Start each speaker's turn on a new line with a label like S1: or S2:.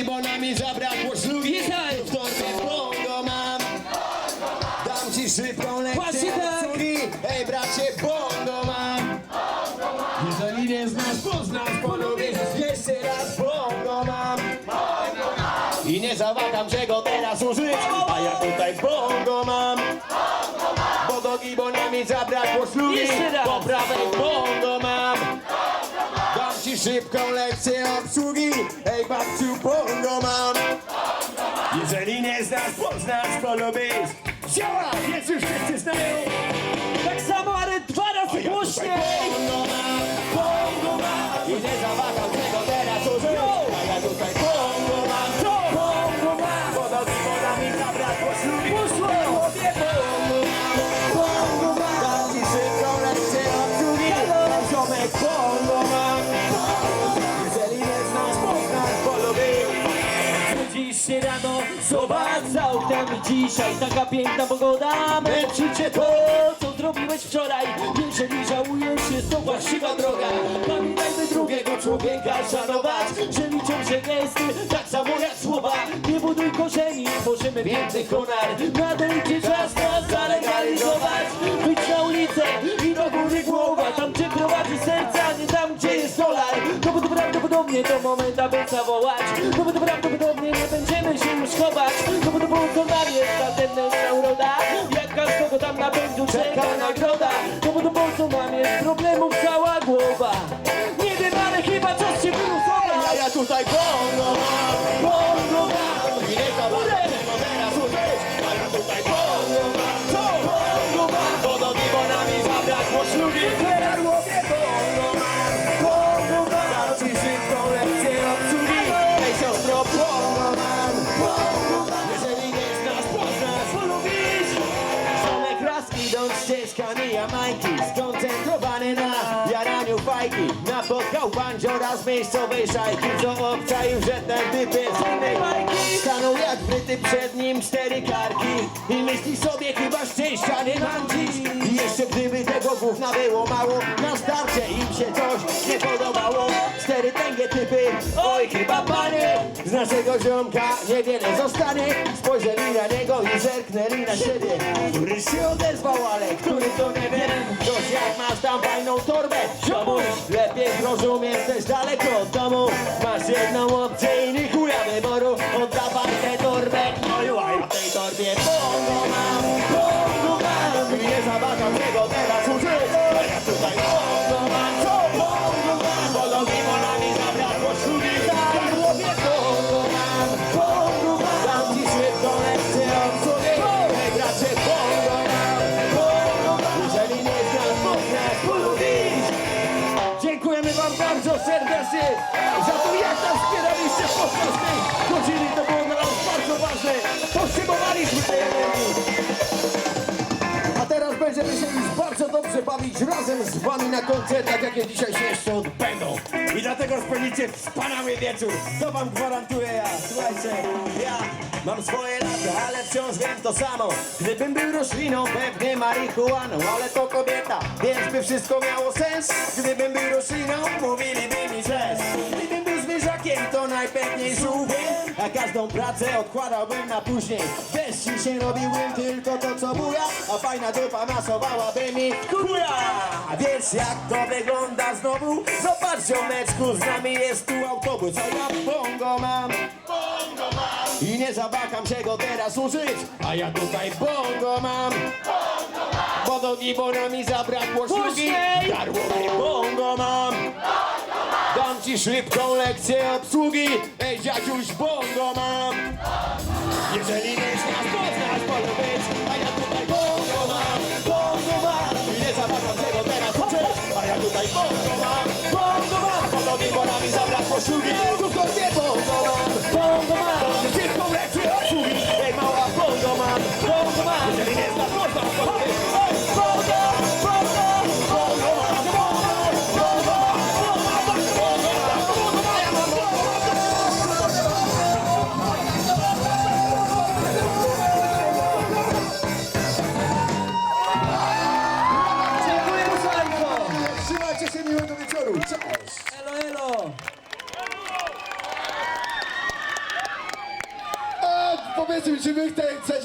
S1: bo nami zabrakło szlugi
S2: Witaj.
S1: W torbie bongo mam. Dam ci szybką
S2: Właśnie
S1: lekcję
S2: tak.
S1: obsługi. Ej bracie, bongo mam. Jeżeli nie znasz, poznasz, polubisz Jeszcze raz bongo mam. I nie zawaham czego teraz użyć. A ja tutaj bongo mam. Bo do gibonami zabrakło szlugi
S2: Jeszcze raz.
S1: Po prawej bongo mam Ci szybką lekcję obsługi. Ej babciu, bongo mam. Jeżeli nie znasz, poznasz, polubisz Działa, więc już wszyscy znają
S2: zobacz za oknem Dzisiaj taka piękna pogoda. Męczy cię to, co zrobiłeś wczoraj. Jeżeli żałujesz, jest to właściwa droga. Pamiętajmy drugiego człowieka szanować Że liczą się gesty, tak samo jak słowa. Nie buduj korzeni, tworzymy piękny konar. Nadejdzie czas nas zalegalizować. Wyjdź na ulicę i do góry głowa. Tam gdzie prowadzi serce, a nie tam gdzie jest dolar to prawdopodobnie to moment, aby zawołać. To prawdopodobnie już chować No bo to było co nam jest następna uroda. Jak każdego tam na pędu czeka nagroda. No bo to po co nam jest problemów cała głowa. Nie wiem, ale chyba czas się wyluzować
S1: A ja tutaj bongo ścieżkami Jamajki Skoncentrowany na jaraniu fajki. Napotkał bandziora z miejscowej szajki Co obczaił, że ten typ jest innej bajki Stanął jak wryty przed nim cztery karki I myśli sobie chyba szczęścia nie mam dziś. I jeszcze gdyby tego gówna było mało Na starcie im się coś nie podobało. Cztery naszego ziomka. Niewiele zostanie. Spojrzeli na niego i zerknęli na siebie. Który się odezwał, ale który to nie wiem. Ktoś jak masz tam fajną torbę Ziomuś, lepiej zrozum, jesteś daleko od domu. Masz jedną opcję i nie chuja wyboru. Oddawaj wam bardzo serdecznie za to, jak nas wspieraliście podczas tej godziny. To było dla nas bardzo ważne. Potrzebowaliśmy tej. A teraz będziemy się już bardzo dobrze bawić razem z wami na koncertach, jakie dzisiaj się jeszcze odbędą. I dlatego spędzicie wspaniały wieczór. To wam gwarantuję ja. Słuchajcie, ja mam swoje lata, ale wciąż wiem to samo. Gdybym był rośliną, pewnie marihuaną, ale to kobieta, więc by wszystko miało sens. Gdybym był rośliną, mówiliby mi że Gdybym był zwierzakiem, to najpewniej żółwiem, a każdą pracę odkładałbym na później. Bez sił się robiłbym tylko to, co buja, a fajna dupa masowałaby mi kuja. Więc jak to wygląda znowu? Zobacz, ziomeczku, z nami jest tu autobus, a ja bongo mam. I nie zawaham czego teraz użyć A ja tutaj bongo mam Bo do gibonami zabrakło szlugi! Darłowej bongo mam. Dam ci szybką lekcję obsługi. Ej dziadziuś bongo mam. Jeżeli nie znasz, poznasz, polubisz A ja tutaj bongo mam, bongo mam. I nie zawaham czego teraz uczyć A ja tutaj bongo mam, bongo mam. Bo do gibonami zabrakło szlugi Tu korbie bongo mam, bongo mam. Szybką lekcję obsługi. Ej mała bongo mam, bongo mam. Jeżeli nie znasz, poznasz, polubisz